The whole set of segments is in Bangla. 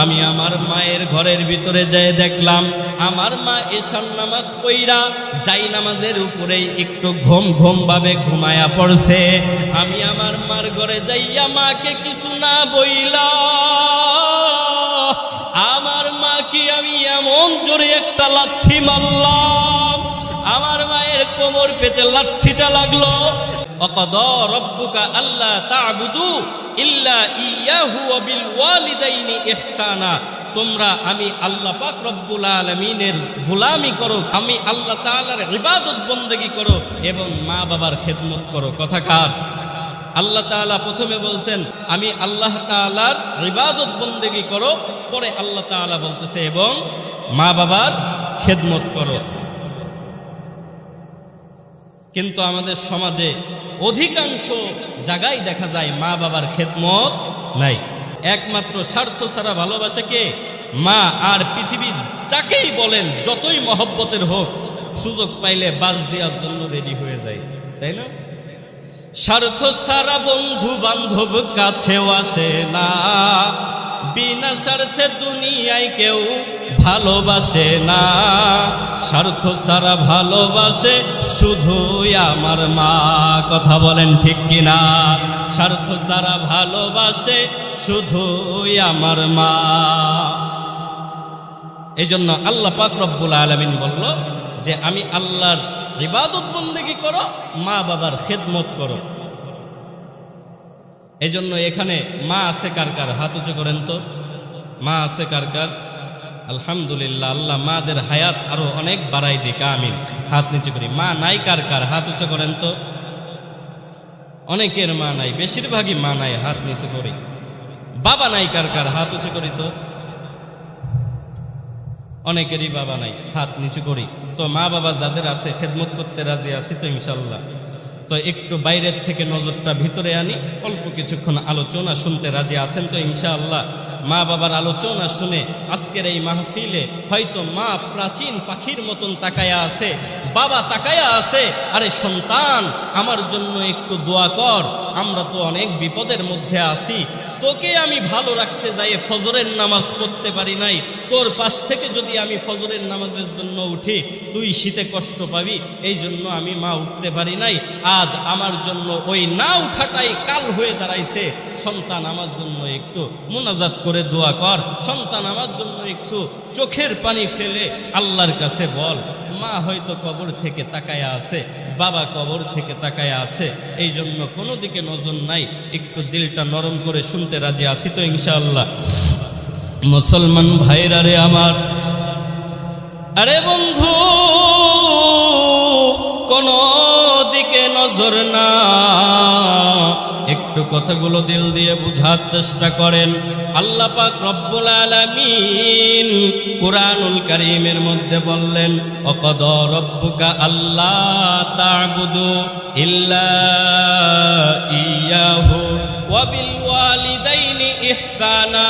আমি আমার মায়ের ঘরের ভিতরে যেয়ে দেখলাম, আমার মা এশার নামাজ পইরা যাই নামাজের উপরে একটু ঘুম ঘুম ভাবে ঘুমায়া পড়ছে। আমি আমার মার ঘরে যাইয়া মাকে কিছু না বইলা আমার মা কি আমি এমন জোরে একটা লাথি মারলাম? আমার মায়ের কোমর পেতে লাঠিটা লাগল। অকদ রব্বুকা আল্লাহ তা'বুদু ইল্লা ইয়াহু বিল ওয়ালিদাইনি ইহসানা। তোমরা আমি আল্লাহ পাক রব্বুল আলামিনের গোলামি করো, আমি আল্লাহ তাআলার ইবাদত বন্দেগী করো এবং মা বাবার খেদমত করো। কথাকার আল্লাহ তাআলা প্রথমে বলছেন, আমি আল্লাহ তাআলার ইবাদত বন্দেগী করো। পরে আল্লাহ তাআলা বলতেছে, এবং মা বাবার খেদমত করো। কিন্তু আমাদের সমাজে অধিকাংশ জায়গায় দেখা যায় মা বাবার খেদমত নাই। একমাত্র স্বার্থ ছাড়া ভালোবাসে কে? মা আর পৃথিবীর যাকেই বলেন, যতই মহব্বতের হোক, সুযোগ পাইলে বাস দেওয়ার জন্য রেডি হয়ে যায়। তাই না? স্বার্থ সারা বন্ধু বান্ধব কাছেও আসে না। বিনা স্বার্থে দুনিয়ায় কেউ ভালোবাসে না। স্বার্থ সারা ভালোবাসে শুধুই আমার মা। কথা বলেন ঠিক কিনা? স্বার্থ সারা ভালোবাসে শুধুই আমার মা। এই জন্য আল্লাহ পাক রব্বুল আলমিন বলল যে, আমি আল্লাহর ইবাদত বন্দেগি করো, মা বাবার খেদমত করো। এই জন্য এখানে মা আছে কার কার? হাত উঁচু করেন তো। মা আছে কার কার? আলহামদুলিল্লাহ, আল্লাহ মাদের হায়াত আরও অনেক বাড়াই দিক, আমিন। হাত নিচে করি। মা নাই কার কার? হাত উঁচু করেন তো। অনেকের মা নাই, বেশিরভাগই মা নাই, হাত নিচে করি। বাবা নাই কার কার? হাত উঁচু করি তো। অনেকেরই বাবা নাই, হাত নিচু করি। তো মা বাবা যাদের আছে, খেদমত করতে রাজি আছি তো ইনশাল্লাহ তো একটু বাইরের থেকে নজরটা ভিতরে আনি, অল্প কিছুক্ষণ আলোচনা শুনতে রাজি আছেন তো ইনশাআল্লাহ। মা বাবার আলোচনা শুনে আজকের এই মাহফিলে হয়তো মা প্রাচীন পাখির মতন তাকায়া আছে, বাবা তাকায়া আছে, আরে সন্তান, আমার জন্য একটু দোয়া কর, আমরা তো অনেক বিপদের মধ্যে আছি, তোকে আমি ভালো রাখতে যাই ফজরের নামাজ পড়তে পারি নাই তোর পাশ থেকে যদি আমি ফজরের নামাজের জন্য উঠি, তুই শীতে কষ্ট পাবি, এই জন্য আমি মা উঠতে পারি নাই। আজ আমার জন্য ওই না উঠাটাই কাল হয়ে দাঁড়াইছে। সন্তান আমার জন্য একটু মোনাজাত করে দোয়া কর। সন্তান আমার জন্য একটু চোখের পানি ফেলে আল্লাহর কাছে বল, মা হয়তো কবর থেকে তাকায়া আছে, বাবা কবর থেকে তাকায়া আছে, এই জন্য কোনো দিকে নজর নাই। একটু দিলটা নরম করে শুনতে রাজি আছি তো ইনশাআল্লাহ। মুসলমান ভাইরা রে আমার। আরে বন্ধু, কোন দিকে নজর না। একটু কথাগুলো দিল দিয়ে বুঝার চেষ্টা করেন। আল্লাহ পাক রব্বুল আলামিন কুরআনুল কারীমের মধ্যে বললেন, অকদ রব্বুকা আল্লাহ তা'বুদু ইল্লা ইয়াহু। ওয়া বিল ওয়ালিদাইনি ইহসানা।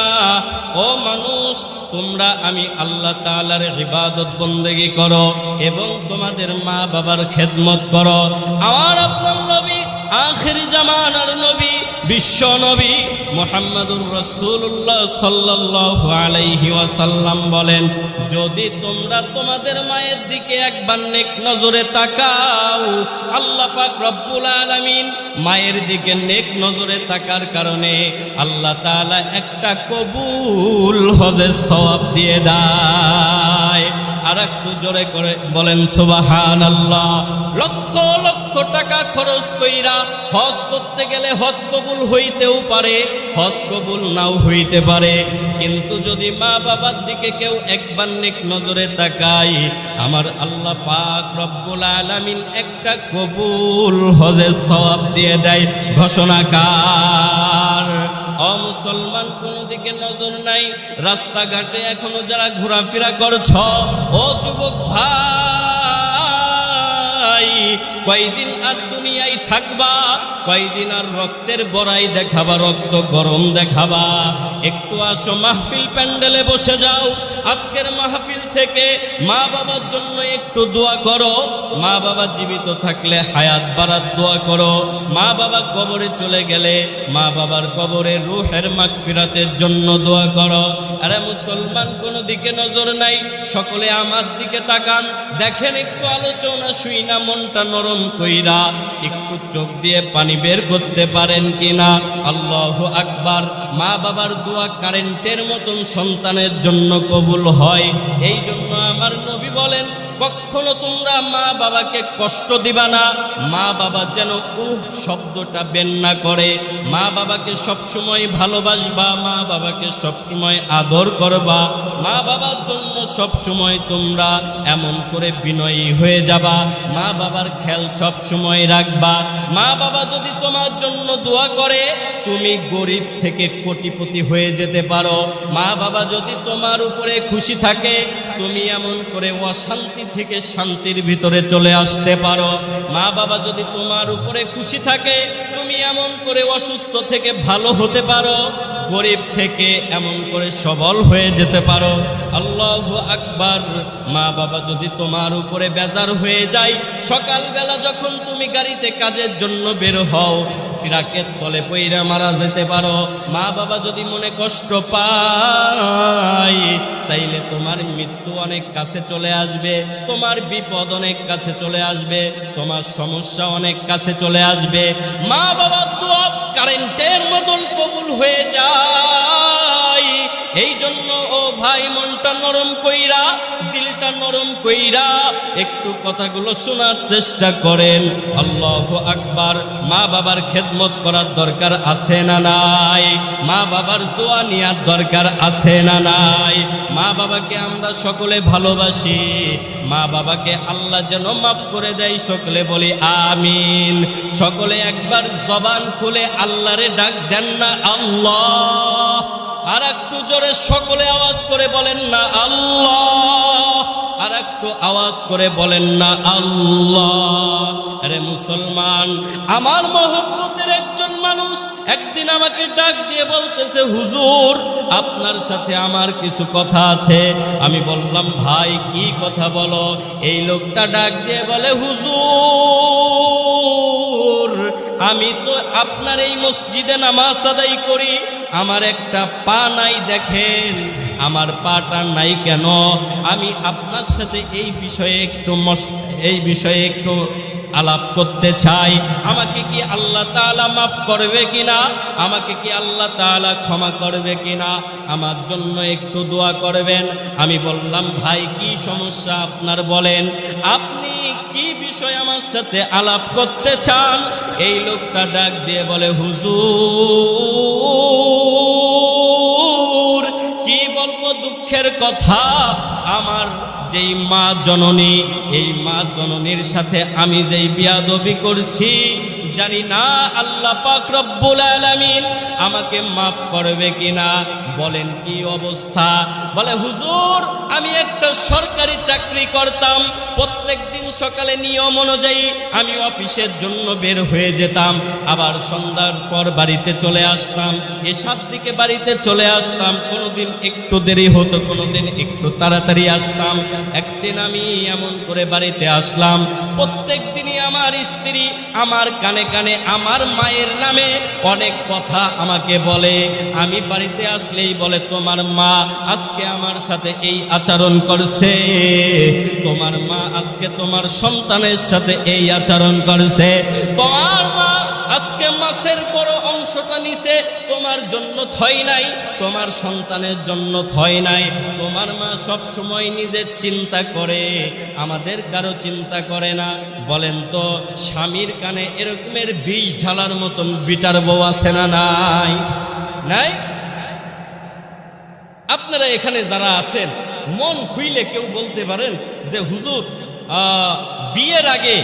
ও মানুষ, তোমরা আমি আল্লাহ তালার ইবাদত বন্দেগী করো এবং তোমাদের মা বাবার খেদমত করো। আমার আপনার নবী আখির জামানার নবী, বিশ্ব নবী মোহাম্মদুর রসুল্লাহ সাল্লাল্লাহু আলাইহি ওয়াসাল্লাম বলেন, যদি তোমরা তোমাদের মায়ের দিকে একবার নেক নজরে তাকাও, আল্লাহ পাক রব্বুল আলামিন মায়ের দিকে নেক নজরে তাকার কারণে আল্লাহ তাআলা একটা কবুল হজের সওয়াব দিয়ে দেয়। আর একটু জোরে করে বলেন সুবাহান আল্লাহ লক্ষ টাকা খরচ কইরা হজ করতে গেলে হজ কবুল হইতেও পারে, হজ কবুল নাও হইতে পারে। কিন্তু যদি মা বাবার দিকে কেউ একবার নেক নজরে তাকায়, আমার আল্লাহ পাক রব্বুল আলামিন একটা কবুল হজের সওয়াব দিয়ে দেয়। ঘোষণা ঘোষণাকার অমুসলমান কোনো দিকে নজর নাই। রাস্তাঘাটে এখনও যারা ঘোরাফেরা করছ, ও যুবক ভাই কয়দিন আর দুনিয়ায় থাকবা, কয়দিন আর রক্তের বড়াই দেখাবা, রক্ত গরম দেখাবা। একটু আসো মাহফিল প্যান্ডেলে বসে যাও। আজকের মাহফিল থেকে মা বাবার জন্য একটু দোয়া করো। মা বাবা জীবিত থাকলে হায়াত বাড়ার দোয়া করো। মা বাবা কবরে চলে গেলে মা বাবার কবরে রুহের মাগফিরাতের জন্য দোয়া করো। আরে মুসলমান, কোনো দিকে নজর নাই। সকলে আমার দিকে তাকান। দেখেন একটু আলোচনা শুই না, মনটা নরম কইরা একটু চোখ দিয়ে পানি বের করতে পারেন কিনা? আল্লাহ আকবার। মা বাবার দোয়া কারেন্টের মতন সন্তানের জন্য কবুল হয়। এই জন্য আমার নবী বলেন কখনো তোমরা মা বাবাকে কষ্ট দিবা না। মা বাবা যেন উহ শব্দটা বেন না করে। মা বাবাকে সবসময় ভালোবাসবা, মা বাবাকে সবসময় আদর করবা। মা বাবার জন্য সবসময় তোমরা এমন করে বিনয়ী হয়ে যাবা। মা বাবার খেয়াল সবসময় রাখবা। মা বাবা যদি তোমার জন্য দোয়া করে, তুমি গরিব থেকে কোটিপতি হয়ে যেতে পারো। মা বাবা যদি তোমার উপরে খুশি থাকে তুমি এমন করে অশান্তি থেকে শান্তির ভিতরে চলে আসতে পারো। মা বাবা যদি তোমার উপরে খুশি থাকে, তুমি এমন করে অসুস্থ থেকে ভালো হতে পারো। গরিব থেকে এমন করে সবল হয়ে যেতে পারো। আল্লাহ আকবার। মা বাবা যদি তোমার উপরে বেজার হয়ে যায়, সকালবেলা যখন তুমি গাড়িতে কাজের জন্য বের হও ট্রাকের তলে পইরা মারা যেতে পারো। মা বাবা যদি মনে কষ্ট পায়, তাইলে তোমার মৃত্যু অনেক কাছে চলে আসবে, তোমার বিপদ অনেক কাছে চলে আসবে, তোমার সমস্যা অনেক কাছে চলে আসবে। মা বাবা দোয়া কারেন্টের মতন কবুল হয়ে যায়। এই জন্য ও ভাই, মনটা নরম কইরা, দিলটা নরম কইরা একটু কথাগুলো শোনার চেষ্টা করেন। আল্লাহ আকবার, মা বাবার খেদমত করার দরকার আছে না নাই? মা বাবার দোয়া নেওয়ার দরকার আছে না নাই? মা বাবাকে আমরা সকলে ভালোবাসি। মা বাবাকে আল্লাহ যেন মাফ করে দেয়, সকলে বলি আমিন। সকলে একবার জবান খুলে আল্লাহরে ডাক দেন না আল্লাহ। আর একটু জোরে সকলে আওয়াজ করে বলেন না আল্লাহ। আর একটু আওয়াজ করে বলেন না আল্লাহ। আরে মুসলমান, আমার মহব্বতের একজন মানুষ একদিন আমাকে ডাক দিয়ে বলতেছে, হুজুর, আপনার সাথে আমার কিছু কথা আছে। আমি বললাম, ভাই, কি কথা বলো? এই লোকটা ডাক দিয়ে বলে, হুজুর, আমি তো আপনার এই মসজিদে নামাজ আদায় করি। আমার একটা পা নাই দেখেন, আমার পাটা নাই কেন? আমি আপনার সাথে এই বিষয়ে একটু এই বিষয়ে একটু আলাপ করতে চাই। আমাকে কি আল্লাহ তাআলা মাফ করবে কিনা? আমাকে কি আল্লাহ তাআলা ক্ষমা করবে কিনা? আমার জন্য একটু দোয়া করবেন। আমি বললাম, ভাই, কি সমস্যা আপনার বলেন? আপনি কি বিষয় আমার সাথে আলাপ করতে চান? এই লোকটা ডাক দিয়ে বলে, হুজুর, কি বলব দুঃখের কথা? আমার যেই মা জননী, এই মা জননীর সাথে আমি যেই বিয়াদবি করছি, জানি না আল্লাহ পাক রব্বুল আলামিন আমাকে মাফ করবে কিনা, বলেন কি অবস্থা? বলে, হুজুর, আমি একটা সরকারি চাকরি করতাম প্রত্যেক দিন সকালে নিয়ম অনুযায়ী আমি অফিসের জন্য বের হয়ে যেতাম। আবার সন্ধ্যার পর বাড়িতে চলে আসতাম। এসব দিকে বাড়িতে চলে আসতাম, কোনোদিন একটু দেরি হতো, কোনোদিন একটু তাড়াতাড়ি আসতাম। একদিন আমি এমন করে বাড়িতে আসলাম, প্রত্যেক দিনই আমার স্ত্রী আমার কানে কানে আমার মায়ের নামে অনেক কথা আমাকে বলে। আমি বাড়িতে আসলেই বলে, তোমার মা আজকে আমার সাথে এই আচরণ করছে। তোমার মা আজকে তোমার সন্তানের সাথে এই আচরণ করছে। তোমার মা আজকে মাছের বড় অংশটা নিছে, তোমার জন্য থয় নাই, তোমার সন্তানের জন্য থয় নাই। তোমার মা সব সময় নিজের চিন্তা করে, আমাদের কারও চিন্তা করে না। বলেন তো, স্বামীর কানে এরকমের বিষ ঢালার মতন বিটার বউ আছে না নাই? নাই? আপনারা এখানে যারা আছেন, মন খুইলে কেউ বলতে পারেন যে, হুজুর বিয়ের আগে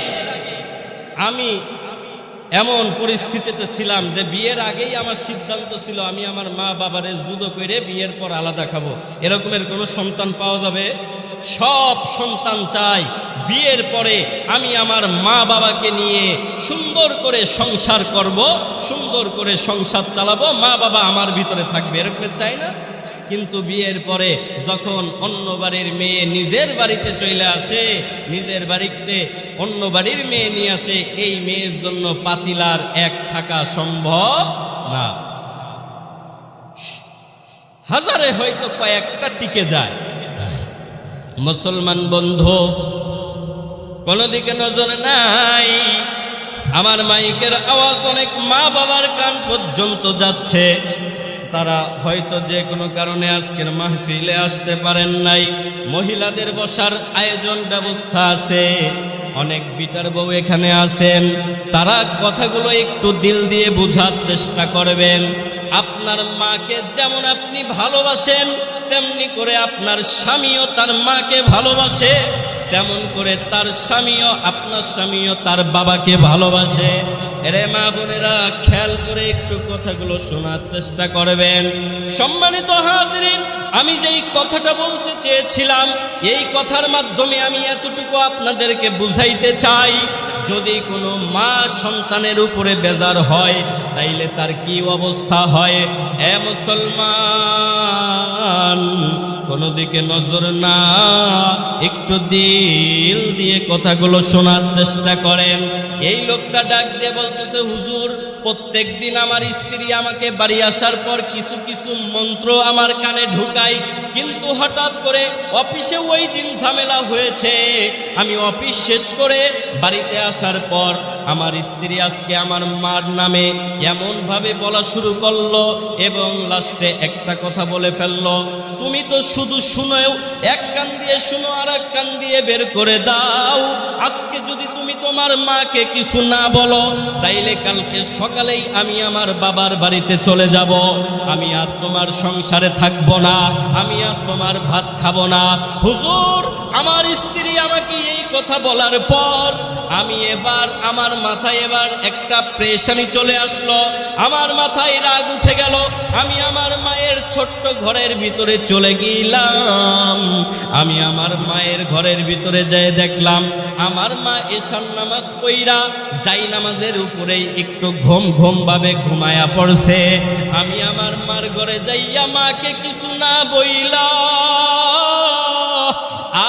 আমি এমন পরিস্থিতিতে ছিলাম যে বিয়ের আগেই আমার সিদ্ধান্ত ছিল, আমি আমার মা বাবারে জুদো করে বিয়ের পর আলাদা খাব। এরকমের কোনো সন্তান পাওয়া যাবে? সব সন্তান চাই বিয়ের পরে আমি আমার মা বাবাকে নিয়ে সুন্দর করে সংসার করব, সুন্দর করে সংসার চালাবো, মা বাবা আমার ভিতরে থাকবে। এরকমের চাই না? কিন্তু বিয়ের পরে যখন অন্য বাড়ির মেয়ে নিজের বাড়িতে চলে আসে, নিজের বাড়িতে অন্য বাড়ির মেয়ে নিয়ে আসে, এই মেয়ের জন্য পাতিলার এক থাকা সম্ভব না। হাজারে হয়তো কয়েকটা টিকে যায়। মুসলমান বন্ধু কোনো দিকে নজর নাই। আমার মাইকের আওয়াজ অনেক মা বাবার কান পর্যন্ত যাচ্ছে। তারা হয়তো যে কোনো কারণে আজকের মাহফিলে আসতে পারেন নাই। মহিলাদের বসার আয়োজন ব্যবস্থা আছে। অনেক বিটার বউ এখানে আছেন। তারা কথাগুলো একটু দিল দিয়ে বোঝার চেষ্টা করবেন। আপনার মাকে যেমন আপনি ভালোবাসেন, তেমনি করে আপনার স্বামীও তার মাকে ভালোবাসে। তেমন করে তার স্বামীও, আপনার স্বামীও তার বাবাকে ভালোবাসে। রে মা বোনেরা, খেয়াল করে একটু কথাগুলো শোনার চেষ্টা করবেন। সম্মানিত হাজরিন, আমি যেই কথাটা বলতে চেয়েছিলাম, এই কথার মাধ্যমে আমি এতটুকু আপনাদেরকে বুঝাইতে চাই, যদি কোনো মা সন্তানের উপরে বেজার হয়, তাইলে তার কি অবস্থা হয়? এ মুসলমান কোনো দিকে নজর না, একটু দিল দিয়ে কথাগুলো শোনার চেষ্টা করেন। এই লোকটা ডাক দিয়ে বলতেছে, হুজুর প্রত্যেক দিন আমার স্ত্রী আমাকে বাড়ি আসার পর কিছু কিছু মন্ত্র আমার কানে ঢুকাই কিন্তু হঠাৎ করে অফিসে ওই দিন ঝামেলা হয়েছে। আমি অফিস শেষ করে বাড়িতে আসার পর আমার স্ত্রী আজকে আমার মার নামে এমনভাবে বলা শুরু করল এবং লাস্টে একটা কথা বলে ফেলল, তুমি তো শুধু শুনেও, এক কান দিয়ে শুনো আর এক কান দিয়ে বের করে দাও। আজকে যদি তুমি তোমার মাকে কিছু না বলো, তাইলে কালকে সকালেই আমি আমার বাবার বাড়িতে চলে যাব। আমি আর তোমার সংসারে থাকব না। আমি আর তোমার ভাত খাব না। হুজুর, আমার স্ত্রী আমাকে এই কথা বলার পর আমি এবার, আমার মাথায় এবার একটা প্রেশানি চলে আসলো। আমার মাথায় রাগ উঠে গেল। আমি আমার মায়ের ছোট্ট ঘরের ভিতরে চলে গেলাম। আমি আমার মায়ের ঘরের ভিতরে যেয়ে দেখলাম, আমার মা এসার নামাজ পইরা যাই নামাজের উপরেই একটু ঘুম ঘুম ঘুম ভাবে ঘুমায়া পড়ছে। আমি আমার মার ঘরে যাইয়া মাকে কিছু না বইলা।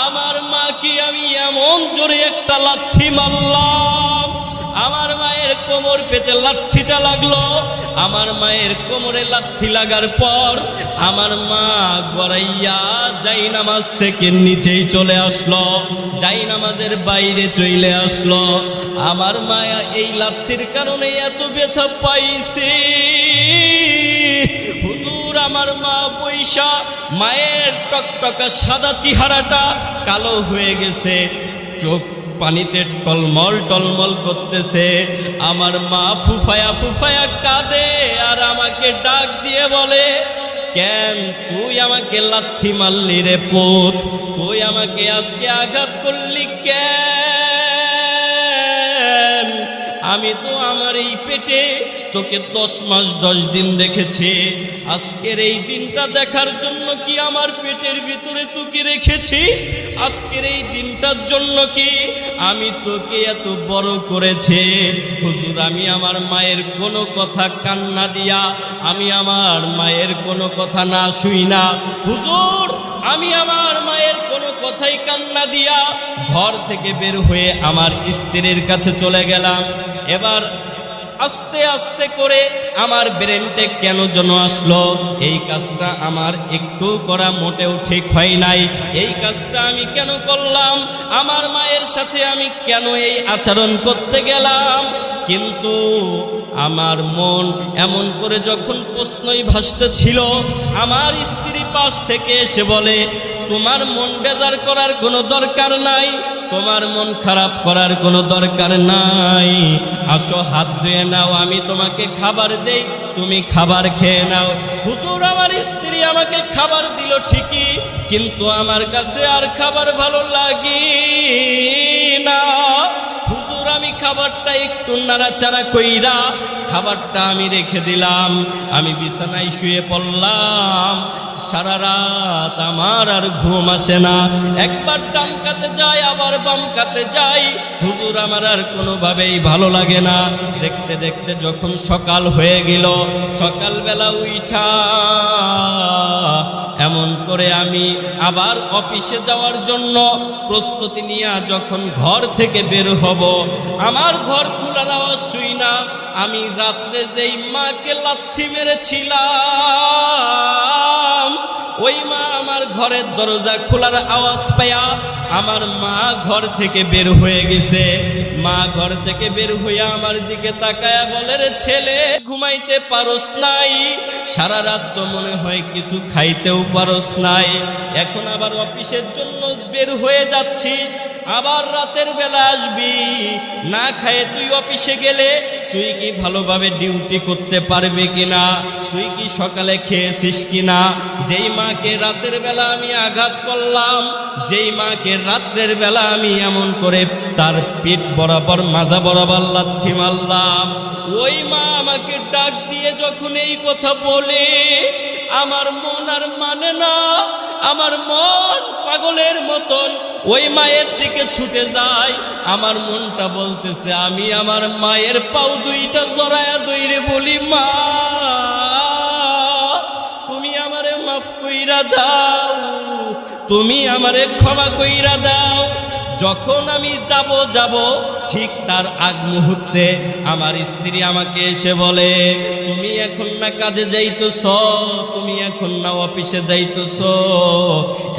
আমার মাকে আমি এমন জোরে একটা লাথি মারলাম। আমার মায়ের কোমর পেঁচে লাঠিটা লাগল। আমার মায়ের কোমরে লাথি লাগার পর আমার মা গড়াইয়া যাই নামাজ থেকে নিচেই চলে আসলো, যাই নামাজের বাইরে চলে আসলো। আমার মায়া এই লাথির কারণে এত ব্যথা পাইছে। হুজুর, আমার মা পয়সা মায়ের টকটকা সাদা চেহারাটা কালো হয়ে গেছে। চোখ পানিতে টলমল টলমল করতেছে। আমার মা ফুফায়া ফুফায়া কাঁদে আর আমাকে ডাক দিয়ে বলে, কেন তুই আমাকে লাথি মারলি রে পোত? তুই আমাকে আজকে আঘাত করলি কেন? আমি তো আমার এই পেটে তোকে দশ মাস, দশ দিন রেখেছি। আজকের এই দিনটা দেখার জন্য কি আমার পেটের ভিতরে তোকে রেখেছি? আজকের এই দিনটার জন্য কি আমি তোকে এত বড় করেছে? হুজুর, আমি আমার মায়ের কোনো কথা কান্না দিয়া, আমি আমার মায়ের কোনো কথা না শুই না। হুজুর, আমি আমার মায়ের কোনো কথাই কান্না দিয়া ঘর থেকে বের হয়ে আমার স্ত্রীর কাছে চলে গেলাম। এবার আস্তে আস্তে করে আমার ব্রেনটে কেন যেন আসলো? এই কাজটা আমার একটু করা মোটেও ঠিক হয় নাই। এই কাজটা আমি কেন করলাম? আমার মায়ের সাথে আমি কেন এই আচরণ করতে গেলাম? কিন্তু আমার মন এমন করে যখন প্রশ্নই ভাসতে ছিল আমার স্ত্রী পাশ থেকে এসে বলে তোমার মন বেজার করার কোনো দরকার নাই, তোমার মন খারাপ করার কোনো দরকার নাই। আসো হাত ধুয়ে নাও, আমি তোমাকে খাবার দেই। তুমি খাবার খেয়ে নাও। হুজুর, আমার স্ত্রী আমাকে খাবার দিল ঠিকই, কিন্তু আমার কাছে আর খাবার ভালো লাগে না। হুজুর, আমি খাবারটা একটু নাড়াচাড়া কইরা খাবারটা আমি রেখে দিলাম। আমি বিছানায় শুয়ে পড়লাম। সারা রাত আমার আর ঘুম আসে না। একবার ডান কাতে যাই, আবার বাম কাতে যাই। হুজুর, আমার আর কোনোভাবেই ভালো লাগে না। দেখতে দেখতে যখন সকাল হয়ে গেল সকালবেলা উঠা এমন করে আমি আবার অফিসে যাওয়ার জন্য প্রস্তুতি নিয়ে যখন ঘর থেকে বের হব, আমার ঘর খোলার আওয়াজ শুই না। আমি রাত্রে যেই মাকে লাথি মেরেছিলাম ওই মা আমার ঘরের দরজা খোলার আওয়াজ পায়া আমার মা ঘর থেকে বের হয়ে গেছে। মা ঘর থেকে বের হইয়া আমার দিকে তাকায়া বলে, রে ছেলে, ঘুমাইতে পারস নাই। সারা রাত তো মনে হয় কিছু খাইতেও পারস নাই। এখন আবার অফিসের জন্য বের হয়ে যাচ্ছিস। আবার রাতের বেলা আসবি। না খায়ে তুই অফিসে গেলে তুই কি ভালোভাবে ডিউটি করতে পারবি কিনা? তুই কি সকালে খেয়েছিস কিনা? যেই মাকে রাতের বেলা আমি আঘাত করলাম, যেই মাকে রাত্রের বেলা আমি এমন করে তার পিঠ বরাবর, মাজা বরাবর লাথি মারলাম। ওই মা আমাকে ডাক দিয়ে যখন এই কথা বলে, আমার মন আর মানে না, আমার মন পাগলের মতন। ওই মায়ের দিকে ছুটে যায়, আমার মনটা বলতেছে, আমি আমার মায়ের পাও দুইটা জড়ায়া দইরে বলি, মা। কইরা দাও। তুমি আমারে ক্ষমা কইরা দাও। যখন আমি যাব যাব, ঠিক তার আগ মুহূর্তে আমার স্ত্রী আমাকে এসে বলে, তুমি এখন না কাজে যাইতেছ, তুমি এখন না অফিসে যাইতেছ।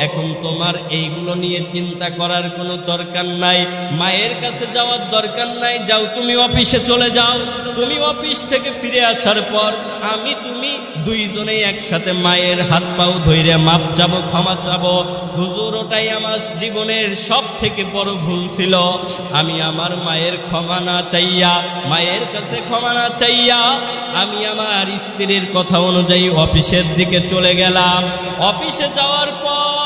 এখন তোমার এইগুলো নিয়ে চিন্তা করার কোনো দরকার নাই, মায়ের কাছে যাওয়ার দরকার নাই, যাও তুমি অফিসে চলে যাও। তুমি অফিস থেকে ফিরে আসার পর আমি তুমি দুইজনেই একসাথে মায়ের হাত পাও ধইরে মাপ চাবো, ক্ষমা চাবো। হুজুর, ওটাই আমার জীবনের সব থেকে বড় ভুল ছিল। আমি আমার মায়ের ক্ষমা না চাইয়া, মায়ের কাছে ক্ষমা না চাইয়া আমি আমার স্ত্রীর কথা অনুযায়ী অফিসের দিকে চলে গেলাম। অফিসে যাওয়ার পর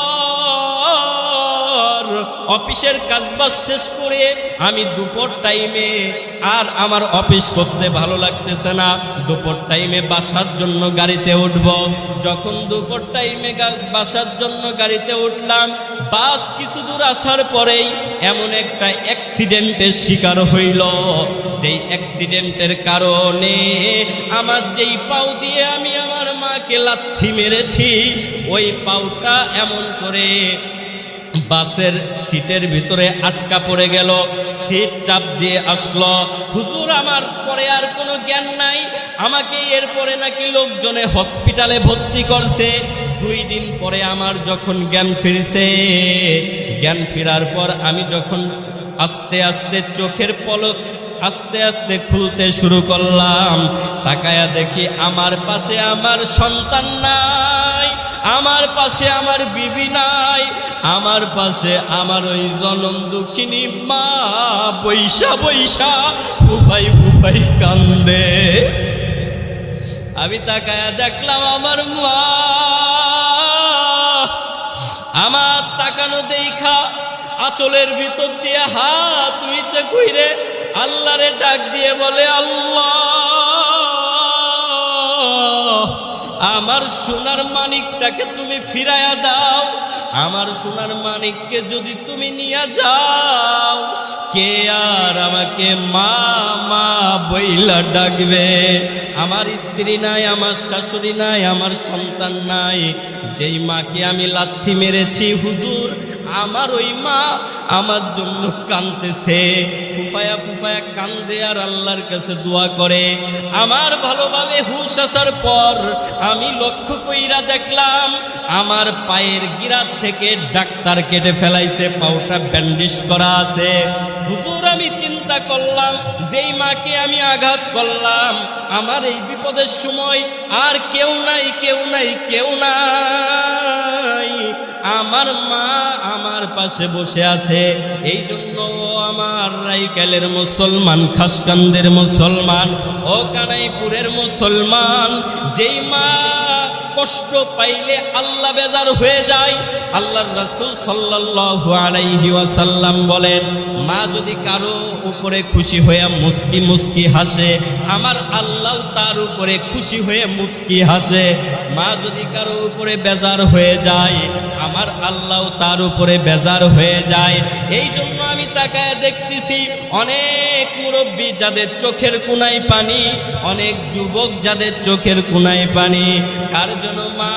অফিসের কাজবাজ শেষ করে আমি দুপুর টাইমে আর আমার অফিস করতে ভালো লাগতেছে না। দুপুর টাইমে বাসার জন্য গাড়িতে উঠব। যখন দুপুর টাইমে বাসার জন্য গাড়িতে উঠলাম, বাস কিছু দূর আসার পরেই এমন একটা অ্যাক্সিডেন্টের শিকার হইল। যেই অ্যাক্সিডেন্টের কারণে আমার যেই পাও দিয়ে আমি আমার মাকে লাথি মেরেছি, ওই পাউটা এমন করে বাসের সিটের ভিতরে আটকা পড়ে গেল, সিট চাপ দিয়ে আসলো। হুজুর, আমার পরে আর কোনো জ্ঞান নাই, আমাকে এরপরে নাকি লোকজনে হসপিটালে ভর্তি করছে। দুই দিন পরে আমার যখন জ্ঞান ফিরছে, জ্ঞান ফেরার পর আমি যখন আস্তে আস্তে চোখের পলক আস্তে আস্তে খুলতে শুরু করলাম, তাকায়া দেখি আমার পাশে আমার সন্তান নাই। আমার পাশে আমার বিবি নাই, আমার পাশে আমার ওই জনম দুঃখিনী মা। বৈশা বৈশা, ফুফাই ফুফাই কান্দে। আমি তাকায়া দেখলাম আমার মা। আমার তাকানো দেখা আঁচলের ভিতর দিয়ে হাত উইচে কইরে আল্লাহরে ডাক দিয়ে বলে, আল্লাহ! আমার সোনার মানিকটাকে তুমি ফিরাইয়া দাও। আমার সোনার মানিককে যদি তুমি নিয়ে যাও, কে আর আমাকে মা মা বইলা ডাকবে? আমার স্ত্রী নাই, আমার শাশুড়ি নাই, আমার সন্তান নাই। যেই মাকে আমি লাথি মেরেছি, হুজুর, আমার ওই মা আমার জন্য কানতেছে ফুফায়া ফুফায়া কান্দে আর আল্লাহর কাছে দোয়া করে। আমার ভালোভাবে হুশ আসার পর আমি লক্ষ্য কইরা দেখলাম, আমার পায়ের গিরাত থেকে ডাক্তার কেটে ফেলাইছে, পাউটা ব্যান্ডেজ করা আছে। হুজুর, আমি চিন্তা করলাম, যেই মাকে আমি আঘাত করলাম, আমার এই বিপদের সময় আর কেউ নাই কেউ নাই কেউ নাই। আমার মা আমার পাশে বসে আছে। এই জন্য আমার রাইকালের মুসলমান, খাসকান্দের মুসলমান, ও কানাইপুরের মুসলমান, যেই মা কষ্ট পাইলে আল্লাহ বেজার হয়ে যায়। আল্লাহর রাসূল সাল্লাল্লাহু বলেন, মা যদি কারও উপরে খুশি হয়ে মুস্কি মুস্কি হাসে, আমার আল্লাহ তার উপরে খুশি হয়ে মুস্কি হাসে। মা যদি কারও উপরে বেজার হয়ে যায়, আমার আল্লাহ তার উপরে বেজার হয়ে যায়। এই জন্য আমি তাকায় দেখতেছি, অনেক মুরব্বী যাদের চোখের কোনায় পানি, অনেক যুবক যাদের চোখের কোনায় পানি, কার মা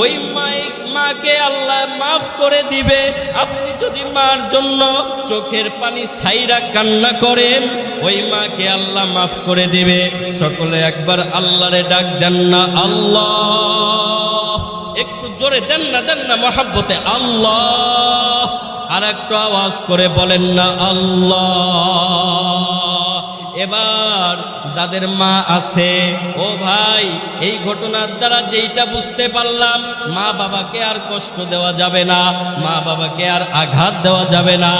ওই মাই মাকে আল্লাহ মাফ করে দিবে। আপনি যদি মার জন্য চোখের পানি ছাইরা কান্না করেন, ওই মাকে আল্লাহ মাফ করে দিবে। সকলে একবার আল্লাহরে ডাক দেন না, আল্লাহ। একটু জোরে দেন না দেন না, মহাব্বতে আল্লাহ। আর একটু আওয়াজ করে বলেন না, আল্লাহ। এবার যাদের মা আছে, ও ভাই, এই ঘটনার দ্বারা যেইটা বুঝতে পারলাম, মা বাবাকে আর কষ্ট দেওয়া যাবে না, মা বাবাকে আর আঘাত দেওয়া যাবে না,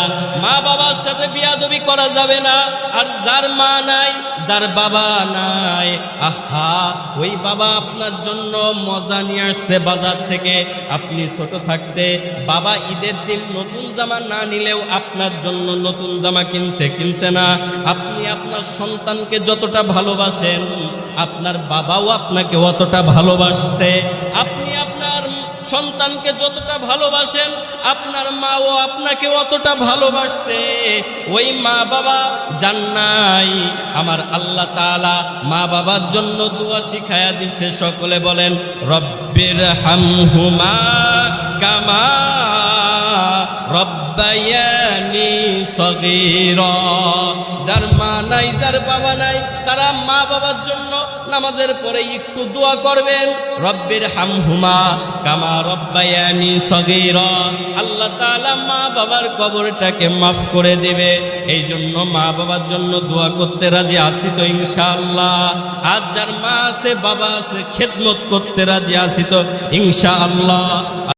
মা বাবার সাথে বিয়াদবি করা যাবে না, আর যার মা নাই যার বাবা নাই, আহা, ওই বাবা আপনার জন্য মজা নিয়ে আসছে বাজার থেকে। আপনি ছোট থাকতে বাবা ঈদের দিন নতুন জামা না নিলেও আপনার জন্য নতুন জামা কিনছে কিনছে না। আপনি আপনার সন্তানকে যতটা ভালোবাসেন, আপনার বাবাও আপনাকে অতটা ভালোবাসছে। আপনি আপনার সন্তানকে যতটা ভালোবাসেন, আপনার মা ও আপনাকে অতটা ভালোবাসছে। ওই মা বাবা জান্নাই আমার আল্লাহ তালা মা বাবার জন্য দোয়া শিখায়া দিচ্ছে সকলে বলেন রব্বের হাম হামহুমা কামা রব্বায়ানি সগীরা। যার মা নাই, যার বাবা নাই, তারা মা বাবার জন্য নামাজের পরে একটু দোয়া করবেন। রব্বির হামহুমা কামা রব্বায়ানি সগীরা। আল্লাহ তাআলা মা বাবার কবরটাকে মাফ করে দেবে। এই জন্য মা বাবার জন্য দোয়া করতে রাজি আছি তো ইনশাআল্লাহ। আজ যার মা আছে, বাবা আছে, খেদমত করতে রাজি আছি তো ইনশাআল্লাহ।